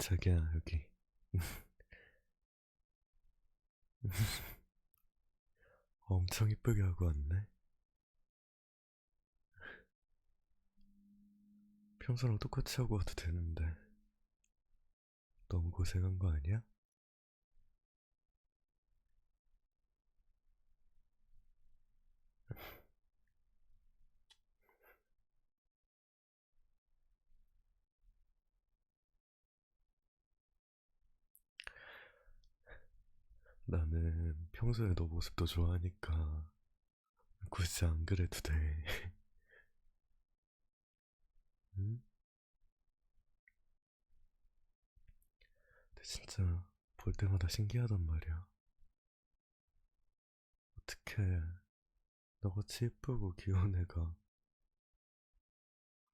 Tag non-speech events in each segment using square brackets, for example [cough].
자기야, 여기. [laughs] 엄청 이쁘게 하고 왔네. 평소랑 똑같이 하고 와도 되는데. 너무 고생한 거 아니야? 나는 평소에 너 모습도 좋아하니까 굳이 안 그래도 돼. [laughs] 응? 근데 진짜 볼 때마다 신기하단 말이야. 어떻게 너같이 예쁘고 귀여운 애가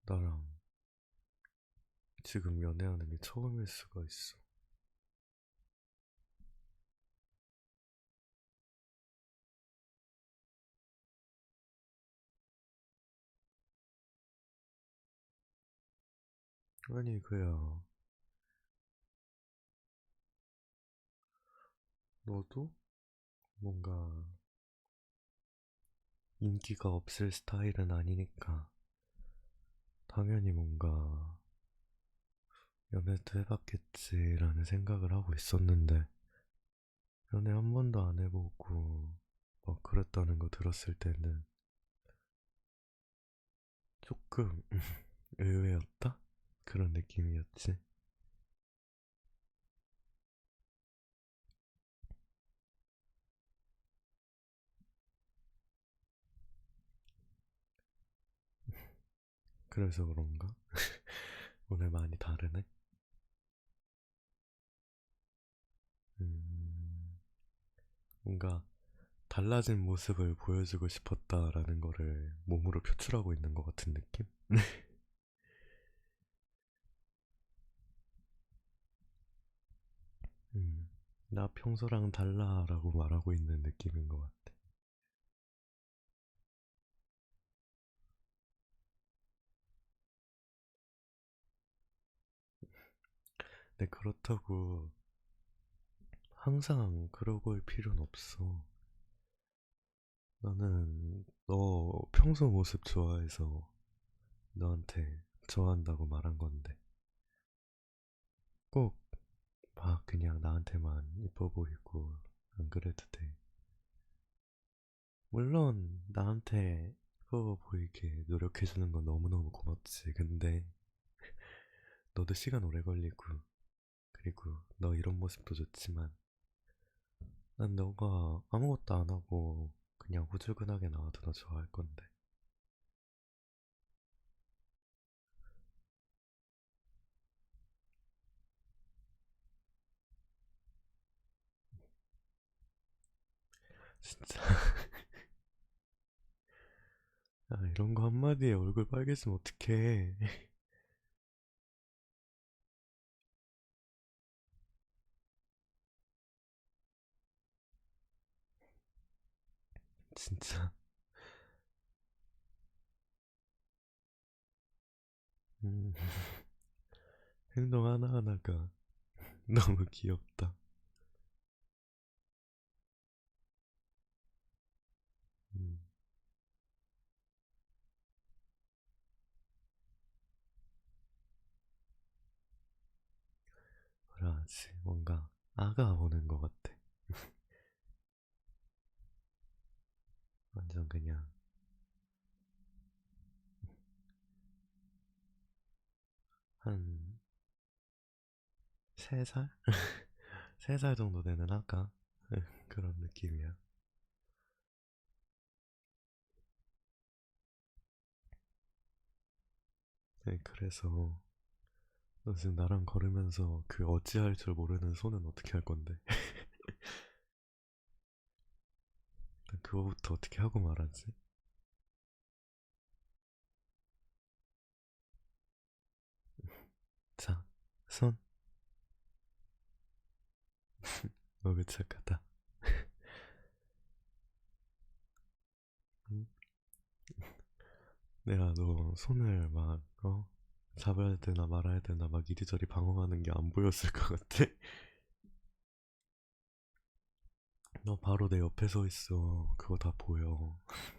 나랑 지금 연애하는 게 처음일 수가 있어. 아니, 그야. 너도 뭔가 인기가 없을 스타일은 아니니까 당연히 뭔가 연애도 해봤겠지라는 생각을 하고 있었는데 연애 한 번도 안 해보고 막 그랬다는 거 들었을 때는 조금 [laughs] 의외였다? 그런 느낌이었지. 그래서 그런가? [laughs] 오늘 많이 다르네? 음, 뭔가 달라진 모습을 보여주고 싶었다라는 거를 몸으로 표출하고 있는 것 같은 느낌? [laughs] 나 평소랑 달라 라고 말하고 있는 느낌인 것 같아. 근데 그렇다고 항상 그러고 올 필요는 없어. 나는 너 평소 모습 좋아해서 너한테 좋아한다고 말한 건데 꼭 막 그냥 나한테만 이뻐 보이고 안 그래도 돼. 물론 나한테 이뻐 보이게 노력해주는 건 너무너무 고맙지. 근데 [laughs] 너도 시간 오래 걸리고 그리고 너 이런 모습도 좋지만 난 너가 아무것도 안 하고 그냥 후줄근하게 나와도 너 좋아할 건데. 진짜. [laughs] 아, 이런 거 한마디에 얼굴 빨개지면 어떡해. [laughs] 진짜. 음, [laughs] 행동 하나하나가 너무 귀엽다. 뭐라 하지? 뭔가 아가 오는 것 같아. [laughs] 완전 그냥 한세 살? [laughs] 세살 정도 되는 아가? [laughs] 그런 느낌이야. 네, 그래서 너 지금 나랑 걸으면서 그 어찌할 줄 모르는 손은 어떻게 할 건데? [laughs] 난 그거부터 어떻게 하고 말하지? [laughs] 자, 손. [laughs] 너그 착하다. 응? 내가 너 손을 막, 어? 잡아야 되나 말아야 되나 막 이리저리 방황하는 게 안 보였을 것 같아. [laughs] 너 바로 내 옆에 서 있어. 그거 다 보여. [laughs]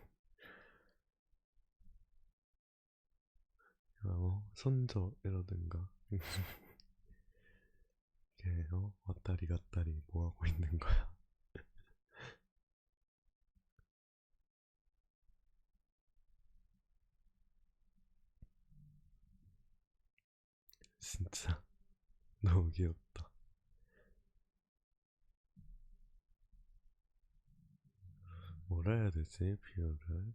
어, 손져 이러든가. 이게 어 왔다리 갔다리 뭐 하고 있는 거야? 진짜 [laughs] 너무 귀엽다. 뭐라 해야 되지 비유를?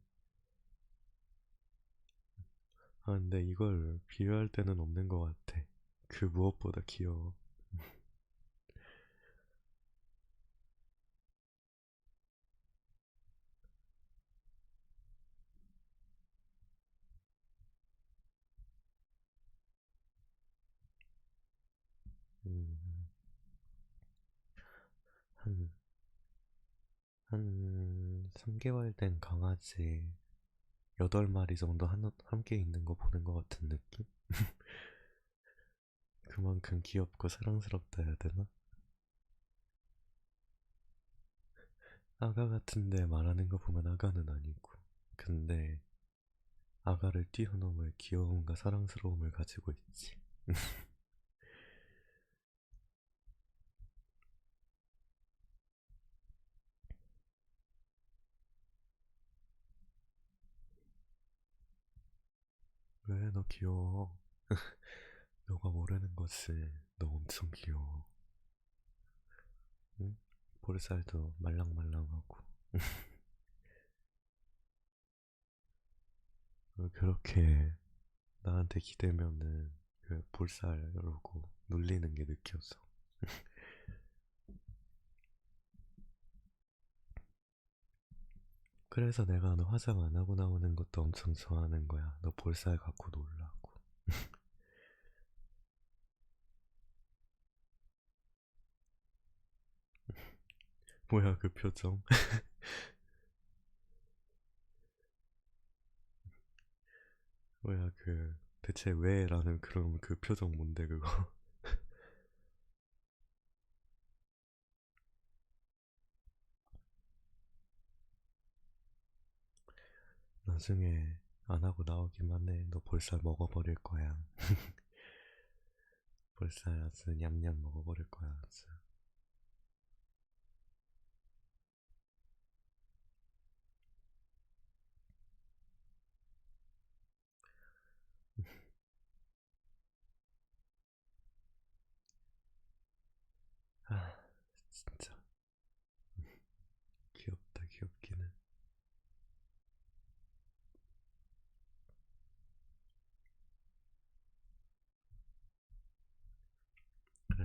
아 근데 이걸 비유할 때는 없는 것 같아. 그 무엇보다 귀여워. 한 3개월 된 강아지 8마리 정도 한, 함께 있는 거 보는 것 같은 느낌? [laughs] 그만큼 귀엽고 사랑스럽다 해야 되나? 아가 같은데 말하는 거 보면 아가는 아니고. 근데 아가를 뛰어넘을 귀여움과 사랑스러움을 가지고 있지. [laughs] 왜너 귀여워? [laughs] 너가 모르는 것을 너 엄청 귀여워. 응? 볼살도 말랑말랑하고. [laughs] 어, 그렇게 나한테 기대면은 그 볼살 이러고 눌리는 게 느껴져. [laughs] 그래서 내가 너 화장 안 하고 나오는 것도 엄청 좋아하는 거야. 너 볼살 갖고 놀라고. [laughs] 뭐야 그 표정? [laughs] 뭐야 그 대체 왜 라는 그런 그 표정 뭔데 그거? 나중에 안 하고 나오기만 해. 너 볼살 먹어버릴 거야. [laughs] 볼살 아주 냠냠 먹어버릴 거야 아주. [laughs] 아 진짜 귀엽다 귀엽기는.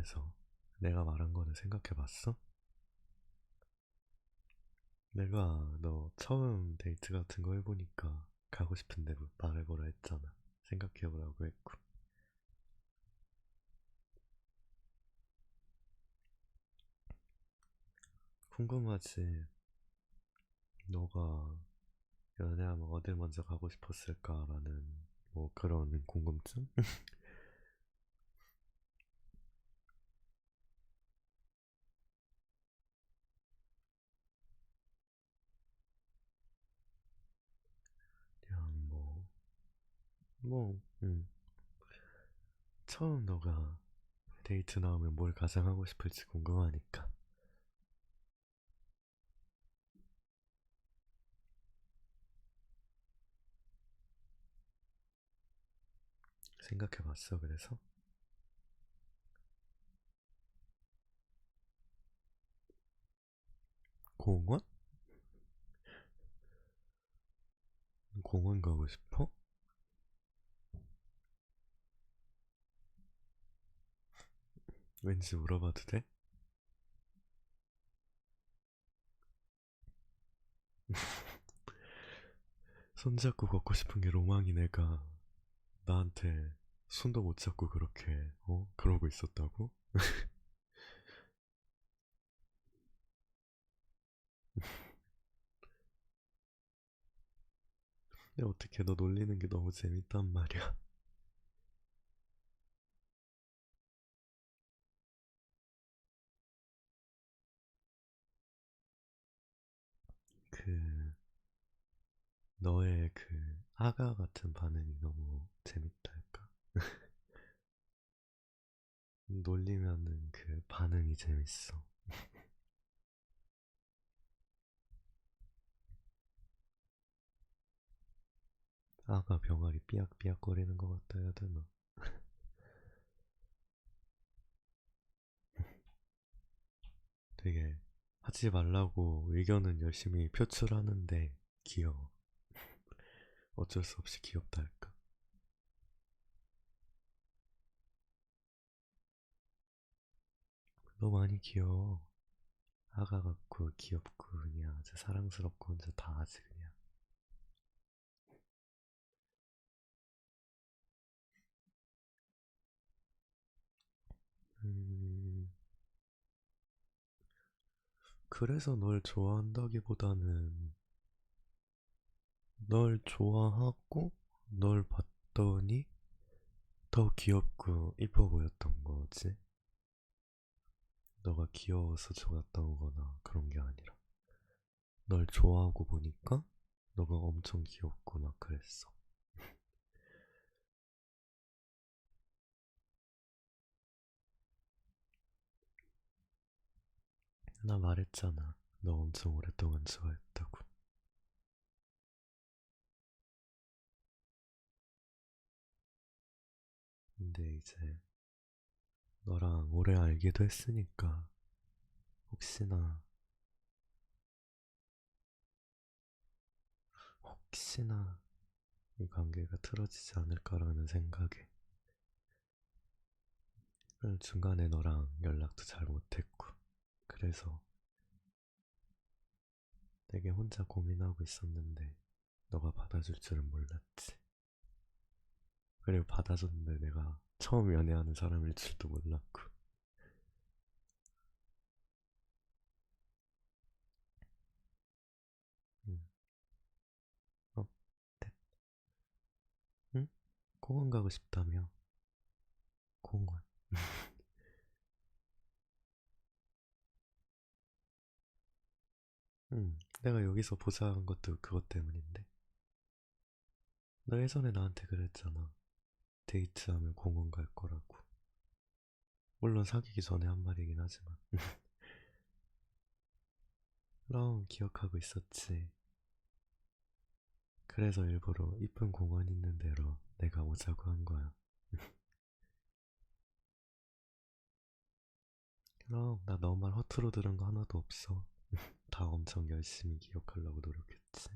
그래서 내가 말한 거는 생각해 봤어? 내가 너 처음 데이트 같은 거 해보니까 가고 싶은데 뭐 말해보라 했잖아. 생각해보라고 했고. 궁금하지? 너가 연애하면 어딜 먼저 가고 싶었을까라는 뭐 그런 궁금증? [laughs] 뭐, 음. 처음 너가 데이트 나오면 뭘 가장 하고 싶을지 궁금하니까. 생각해봤어, 그래서? 공원? 공원 가고 싶어? 왠지 물어봐도 돼? [laughs] 손잡고 걷고 싶은 게 로망인 애가 나한테 손도 못 잡고 그렇게, 어? 그러고 있었다고? [laughs] 근데 어떻게 너 놀리는 게 너무 재밌단 말이야. 너의 그 아가 같은 반응이 너무 재밌달까? [laughs] 놀리면은 그 반응이 재밌어. [laughs] 아가 병아리 삐약삐약 거리는 것 같다 해야 되나? [laughs] 되게 하지 말라고 의견은 열심히 표출하는데 귀여워. 어쩔 수 없이 귀엽다 할까? 너 많이 귀여워. 아가 같고 귀엽고 그냥 아주 사랑스럽고 혼자 다 하지 그냥. 음, 그래서 널 좋아한다기보다는 널 좋아하고 널 봤더니 더 귀엽고 이뻐 보였던 거지. 너가 귀여워서 좋았던 거나 그런 게 아니라 널 좋아하고 보니까 너가 엄청 귀엽고 막 그랬어. [laughs] 나 말했잖아. 너 엄청 오랫동안 좋아했다고. 근데 이제 너랑 오래 알기도 했으니까 혹시나 혹시나 이 관계가 틀어지지 않을까라는 생각에 중간에 너랑 연락도 잘 못했고 그래서 되게 혼자 고민하고 있었는데 너가 받아줄 줄은 몰랐지. 그리고 받아줬는데 내가 처음 연애하는 사람일 줄도 몰랐고. 응. 어, 됐. 응? 공원 가고 싶다며. 공원. [laughs] 응, 내가 여기서 보자 한 것도 그것 때문인데. 너 예전에 나한테 그랬잖아. 데이트하면 공원 갈 거라고. 물론 사귀기 전에 한 말이긴 하지만. [laughs] 그럼 기억하고 있었지. 그래서 일부러 이쁜 공원 있는 데로 내가 오자고 한 거야. [laughs] 그럼 나 너 말 허투루 들은 거 하나도 없어. [laughs] 다 엄청 열심히 기억하려고 노력했지.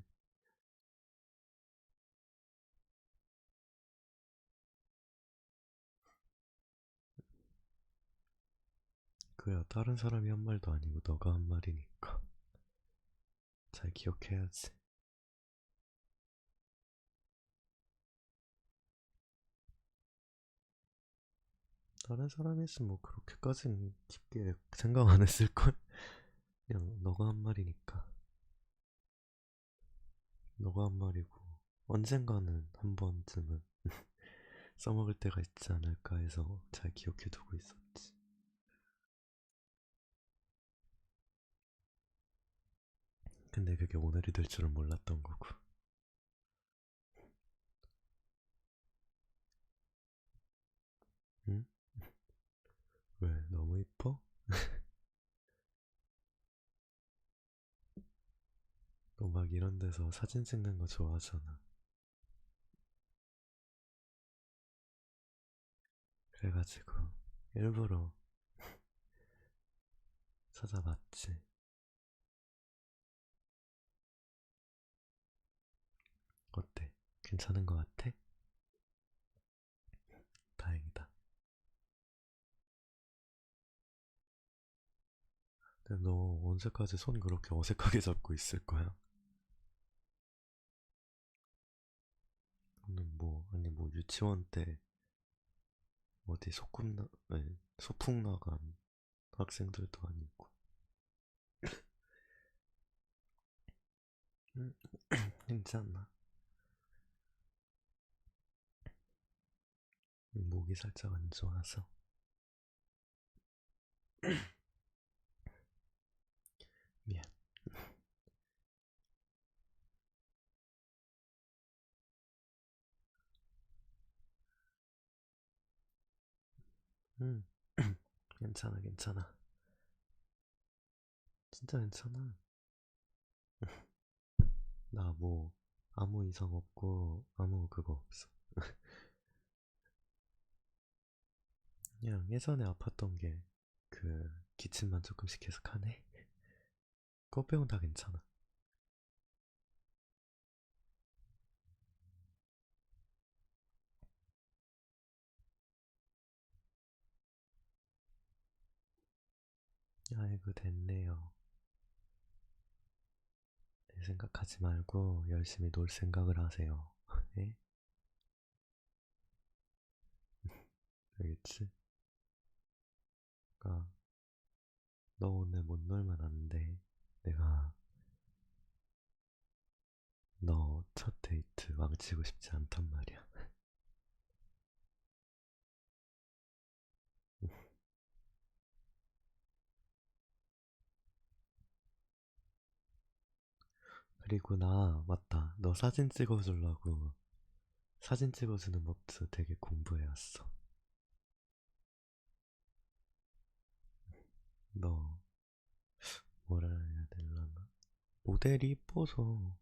그야 다른 사람이 한 말도 아니고 너가 한 말이니까 잘 기억해야지. 다른 사람이 있으면 뭐 그렇게까지는 깊게 생각 안 했을걸? 그냥 너가 한 말이니까. 너가 한 말이고 언젠가는 한 번쯤은 [laughs] 써먹을 때가 있지 않을까 해서 잘 기억해 두고 있었 근데 그게 오늘이 될 줄은 몰랐던 거고. 응? 왜? 너무 이뻐? [laughs] 너 막 이런 데서 사진 찍는 거 좋아하잖아. 그래가지고 일부러 [laughs] 찾아봤지. 괜찮은 거 같아? 다행이다. 근데 너 언제까지 손 그렇게 어색하게 [laughs] 잡고 있을 거야? 너는 뭐, 아니 뭐 유치원 때 어디 소꿉 나, 아니, 소풍 나간 학생들도 아니고. [coughs] 음, [coughs] 괜찮아. 목이 살짝 안 좋아서 [clears throat] 미안. 응, 음. [clears throat] 괜찮아, 괜찮아. 진짜 괜찮아. [laughs] 나 뭐, 아무 이상 없고, 아무 그거 없어. [laughs] 그냥 예전에 아팠던 게, 그, 기침만 조금씩 계속 하네? [laughs] 그거 빼곤 다 괜찮아. 아이고, 됐네요. 내 생각하지 말고 열심히 놀 생각을 하세요. [laughs] 예? [laughs] 알겠지? 너 오늘 못 놀면 안 돼. 내가 너 첫 데이트 망치고 싶지 않단 말이야. [laughs] 그리고 나, 맞다. 너 사진 찍어주려고 사진 찍어주는 법도 되게 공부해왔어. 너, 뭐라 해야 되려나? 모델이 이뻐서,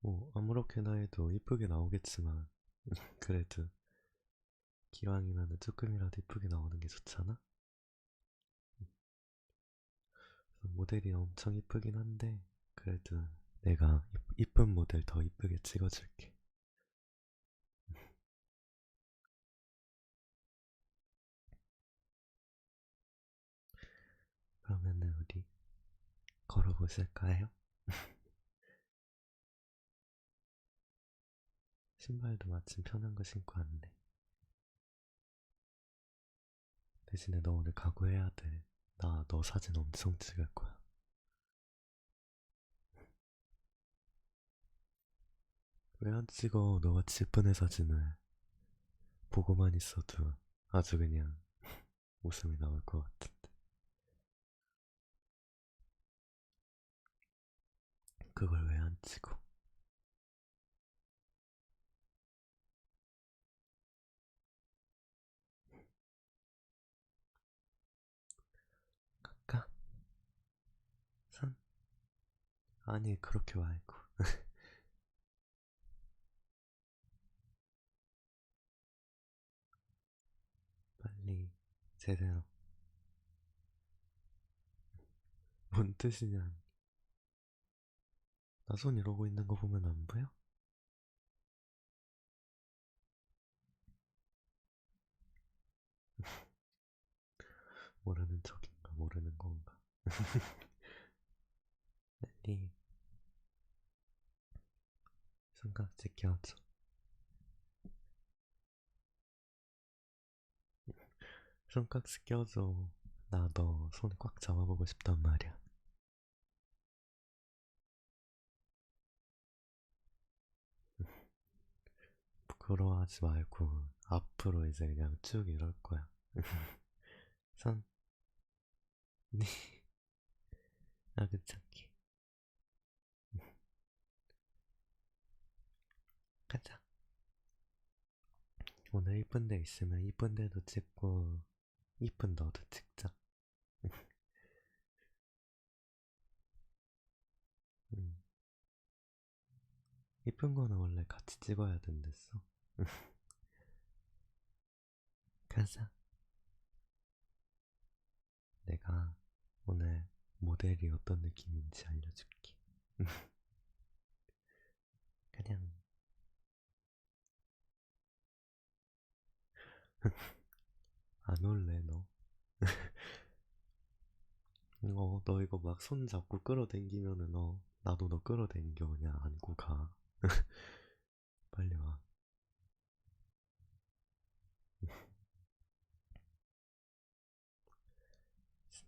뭐, 아무렇게나 해도 이쁘게 나오겠지만, [laughs] 그래도, 기왕이면 조금이라도 이쁘게 나오는 게 좋잖아? 모델이 엄청 이쁘긴 한데, 그래도 내가 이쁜 모델 더 이쁘게 찍어줄게. 그러면은 우리 걸어보실까요? [laughs] 신발도 마침 편한 거 신고 왔네. 대신에 너 오늘 각오해야 돼. 나 너 사진 엄청 찍을 거야. [laughs] 왜 안 찍어? 너가 예쁜 애 사진을 보고만 있어도 아주 그냥 [laughs] 웃음이 나올 것 같은 그걸 왜 안 찍어? 갈까? 산? 아니, 그렇게 말고. [laughs] 빨리, 제대로. 뭔 뜻이냐? 나 손 이러고 있는 거 보면 안 보여? [laughs] 모르는 척인가, 모르는 건가. 빨리, 손깍지 껴줘. 손깍지 껴줘. 나 너 손 꽉 잡아보고 싶단 말이야. 부끄러워하지 말고 앞으로 이제 그냥 쭉 이럴 거야. [laughs] 손, 네, 아그창기. [laughs] 가자. 오늘 이쁜 데 있으면 이쁜 데도 찍고 이쁜 너도 찍자. [laughs] 음. 이쁜 거는 원래 같이 찍어야 된댔어. [laughs] 가자. 내가 오늘 모델이 어떤 느낌인지 알려줄게. [laughs] 그냥 [laughs] 안 올래 너. 어, 너 이거 막 손 잡고 끌어당기면은 너 나도 너 끌어당겨 그냥 안고 가. 빨리 와.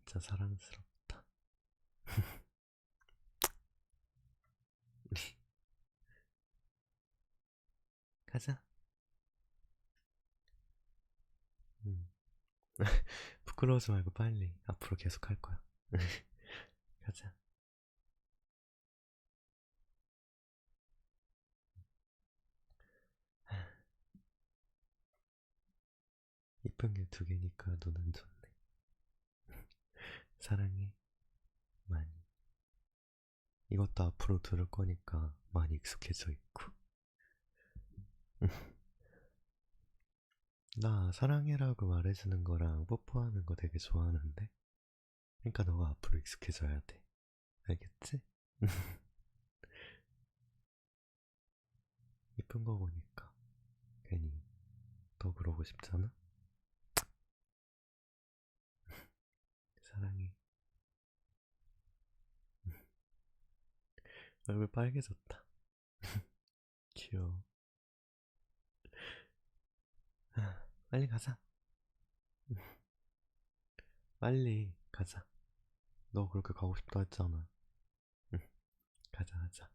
진짜 사랑스럽다. [laughs] 가자. 음. [laughs] 부끄러워하지 말고 빨리 앞으로 계속 할 거야. [laughs] 가자. [sighs] 이쁜 게 두 개니까 너는 좋네. 사랑해. 많이. 이것도 앞으로 들을 거니까 많이 익숙해져 있고. [laughs] 나 사랑해라고 말해주는 거랑 뽀뽀하는 거 되게 좋아하는데? 그러니까 너가 앞으로 익숙해져야 돼. 알겠지? [laughs] 이쁜 거 보니까 괜히 더 그러고 싶잖아? 사랑해. 얼굴 빨개졌다. [laughs] 귀여워. 빨리 가자. [laughs] 빨리 가자. 너 그렇게 가고 싶다 했잖아. 가자, 가자.